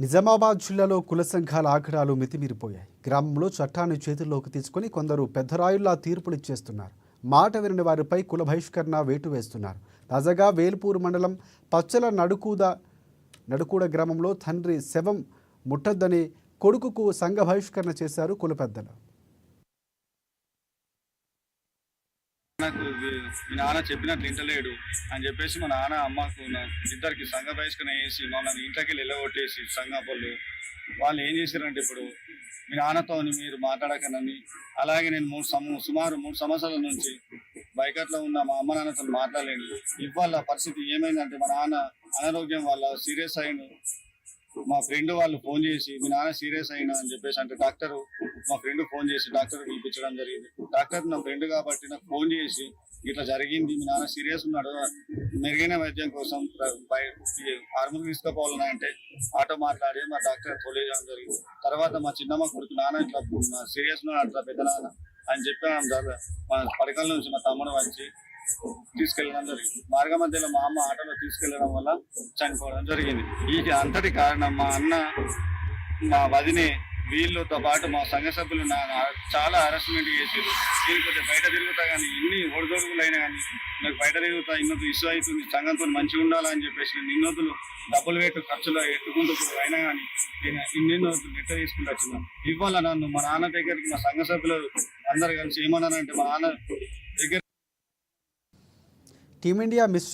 నిజామాబాద్ జిల్లాలో కుల సంఘాల ఆగ్రహాలు మితిమీరిపోయాయి. గ్రామంలో చట్టాన్ని చేతుల్లోకి తీసుకొని కొందరు పెద్దరాయుల్లా తీర్పులు ఇచ్చేస్తున్నారు. మాట వినని వారిపై కుల బహిష్కరణ వేటు వేస్తున్నారు. తాజాగా వేల్పూర్ మండలం పచ్చల నడుకూద నడుకూడ గ్రామంలో తండ్రి శవం ముట్టద్దని కొడుకుకు సంఘ బహిష్కరణ చేశారు కుల పెద్దలు. నాకు మీ నాన్న చెప్పినట్లు ఇంటలేడు అని చెప్పేసి మా నాన్న అమ్మకు ఇద్దరికి సంఘ బహిష్కరణ వేసి మమ్మల్ని ఇంట్లోకి వెళ్ళి వెళ్ళగొట్టేసి సంఘ వాళ్ళు వాళ్ళు ఏం చేశారంటే ఇప్పుడు మీ నాన్నతో మీరు మాట్లాడకనని అలాగే నేను మూడు సమ సుమారు మూడు సంవత్సరాల నుంచి బైకట్లో ఉన్న మా అమ్మ నాన్నతో మాట్లాడలేను. ఇవాళ పరిస్థితి ఏమైందంటే మా నాన్న అనారోగ్యం వల్ల సీరియస్ అయిన మా ఫ్రెండ్ వాళ్ళు ఫోన్ చేసి మీ నాన్న సీరియస్ అయినా అని చెప్పేసి అంటే డాక్టర్ మా ఫ్రెండ్ ఫోన్ చేసి డాక్టర్ పిలిపించడం జరిగింది. డాక్టర్ నా ఫ్రెండ్ కాబట్టి నాకు ఫోన్ చేసి ఇట్లా జరిగింది మీ నాన్న సీరియస్ ఉన్నాడు మెరుగైన వైద్యం కోసం హార్మోన్ తీసుకోపోవాలని అంటే ఆటో మాట్లాడి మా డాక్టర్ తొలేయడం జరిగింది. తర్వాత మా చిన్నమ్మ కొడుకు నాన్న ఇట్లా సీరియస్ ఉన్నాడు అట్లా పెద్ద నాన్న అని చెప్పాను మా పడకల నుంచి మా తమ్ముడు వచ్చి తీసుకెళ్ళడం జరిగింది. మార్గ మధ్యలో మా అమ్మ ఆటోలో తీసుకెళ్ళడం వల్ల చనిపోవడం జరిగింది. ఈ అంతటి కారణం మా అన్న మా వదినే వీళ్ళతో పాటు మా సంఘ సభ్యులు నా చాలా హరాస్మెంట్ చేసారు నేను కొంచెం బయట తిరుగుతా కానీ ఇన్ని ఒడిదొడుగులు అయినా కానీ నాకు బయట తిరుగుతా ఇన్నొద్దు ఇష్యూ అవుతుంది సంఘంతో మంచిగా ఉండాలని చెప్పేసి నేను ఇన్నొద్దులు డబ్బులు పెట్టు ఖర్చులు ఎట్టుకుంటూ అయినా కానీ నేను ఇన్నెన్నో లెక్క తీసుకుంటూ వచ్చినాను ఇవాళ నన్ను? మా నాన్న దగ్గరికి మా సంఘ సభ్యులు అందరు కలిసి ఏమన్నారంటే మా నాన్న దగ్గర టీమిండియా మిస్టర్